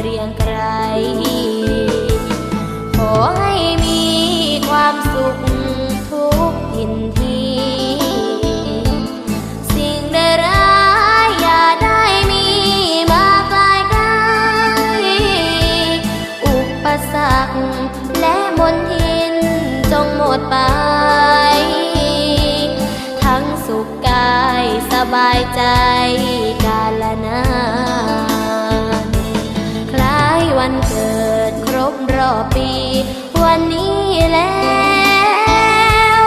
เกรียงไกรขอให้มีความสุขทุกทินที สิ่งใดร้ายอย่าได้มีมาใกล้ใกล้อุปสรรคและมนทินจงหมดไป ทั้งสุขกายสบายใจกาลนา วันเกิดครบรอบปี วันนี้แล้ว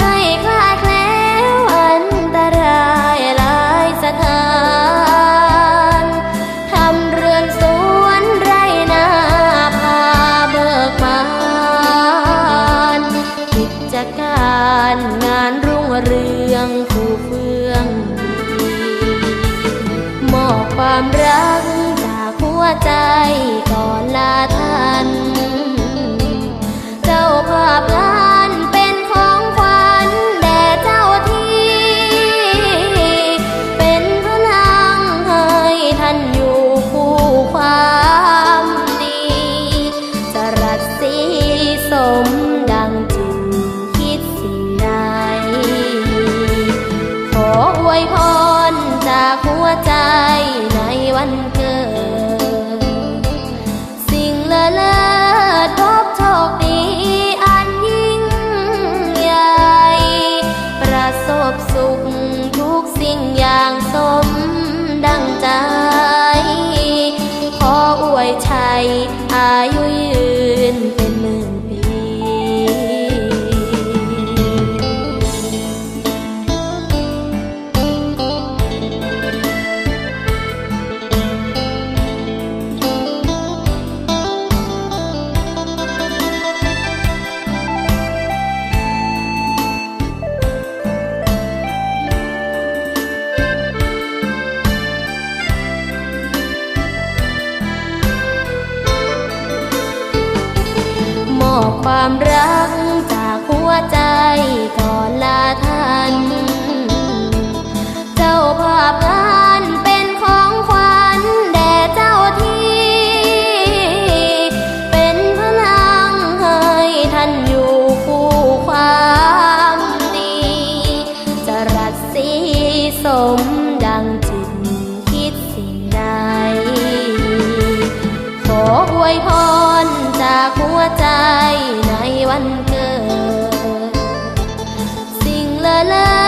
ให้คลาดแล้วอันตรายหลายสถานทำเรือนสวนไรนาพาเบิกบานกิจการงานรุ่งเรืองผู้เฟื่องดีมอบความรักจากหัวใจ สมดังจิตคิดสิ่งใด ขออวยพรจากหัวใจในวันเกิด สิ่งเลอเลิศพบโชคดีอันยิ่งใหญ่ ประสบสุขทุกสิ่งอย่างสมดังใจ ขออวยชัยอายุ ความรักจากหัวใจก่อนลาท่าน เจ้าภาพงานเป็นของขวัญแด่เจ้าที่ เป็นพลังให้ท่านอยู่คู่ความดี จะรัสสีสมดังจิตคิดสิ่งใด ขออวยพร จากหัวใจในวันเกิด สิ่งละเลิศ